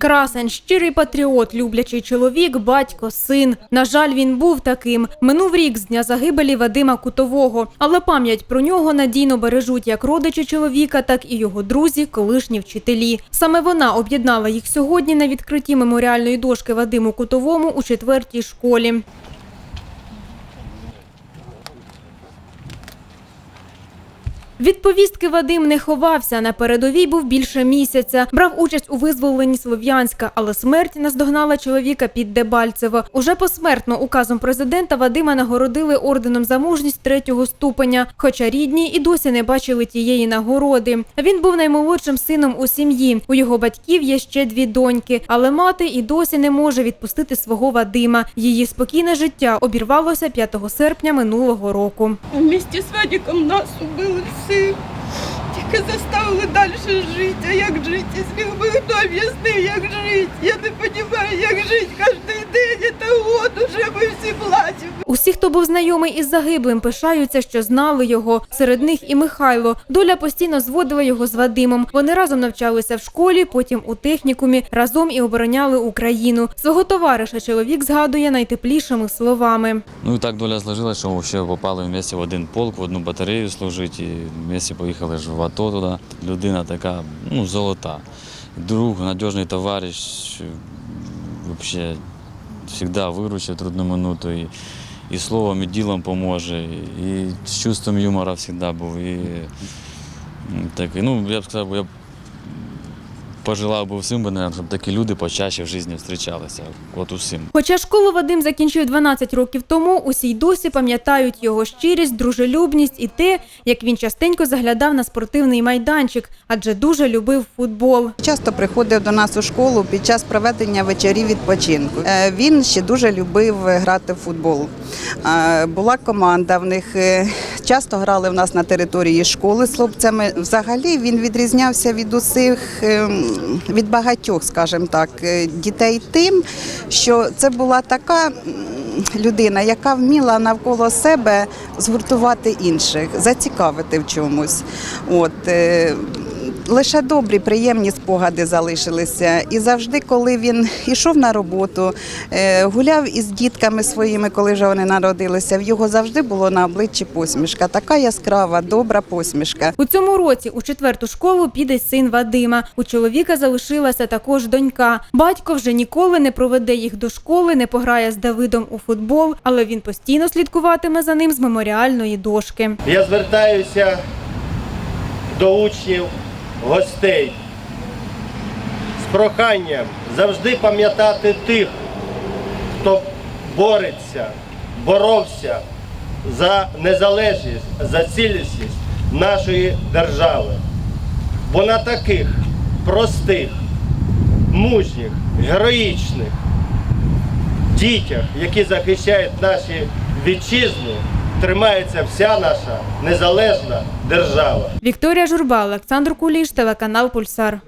Красень, щирий патріот, люблячий чоловік, батько, син. На жаль, він був таким. Минув рік з дня загибелі Вадима Кутового, але пам'ять про нього надійно бережуть як родичі чоловіка, так і його друзі, колишні вчителі. Саме вона об'єднала їх сьогодні на відкритті меморіальної дошки Вадиму Кутовому у четвертій школі. Від повістки Вадим не ховався. На передовій був більше місяця. Брав участь у визволенні Слов'янська, але смерть наздогнала чоловіка під Дебальцево. Уже посмертно указом президента Вадима нагородили орденом за мужність третього ступеня. Хоча рідні і досі не бачили тієї нагороди. Він був наймолодшим сином у сім'ї. У його батьків є ще дві доньки, але мати і досі не може відпустити свого Вадима. Її спокійне життя обірвалося 5 серпня минулого року. Вместе з Вадиком нас убили всіх. Тільки заставили далі жити. А як жити, якщо ви хто об'яснив, як жити? Я не розумію, як жити кожен Усі, хто був знайомий із загиблим, пишаються, що знали його. Серед них і Михайло. Доля постійно зводила його з Вадимом. Вони разом навчалися в школі, потім у технікумі, разом і обороняли Україну. Свого товариша чоловік згадує найтеплішими словами. Ну і так доля сложилась, що ще попали вместе в один полк, в одну батарею служити, і вместе поїхали ж в АТО туди. Людина така, ну, золота. Друг, надіжний товариш, взагалі завжди виручить трудну минуту. І, і словом, і ділом поможе, і з чувством юмора завжди був. І, так, ну, я б сказав, я пожелав би всім, би, наверно, щоб такі люди почаще в житті зустрічалися. От усім. Хоча школу Вадим закінчив 12 років тому, усі й досі пам'ятають його щирість, дружелюбність і те, як він частенько заглядав на спортивний майданчик, адже дуже любив футбол. Часто приходив до нас у школу під час проведення вечорів відпочинку. Е, Він ще дуже любив грати в футбол. Е, Була команда в них. Часто грали в нас на території школи з хлопцями. Взагалі він відрізнявся від усіх, ем, від багатьох, скажімо так, е, дітей тим, що це була така людина, яка вміла навколо себе згуртувати інших, зацікавити в чомусь. От, е, Лише добрі, приємні спогади залишилися. І завжди, коли він йшов на роботу, е, гуляв із дітками своїми, коли вже вони народилися, в його завжди було на обличчі посмішка. Така яскрава, добра посмішка. У цьому році у четверту школу піде син Вадима. У чоловіка залишилася також донька. Батько вже ніколи не проведе їх до школи, не пограє з Давидом у футбол, але він постійно слідкуватиме за ним з меморіальної дошки. Я звертаюся до учнів, гостей з проханням завжди пам'ятати тих, хто бореться, боровся за незалежність, за цілісність нашої держави. Бо на таких простих, мужніх, героїчних дітях, які захищають наші вітчизну, тримається вся наша незалежна держава. Вікторія Журба, Олександр Куліш, телеканал Пульсар.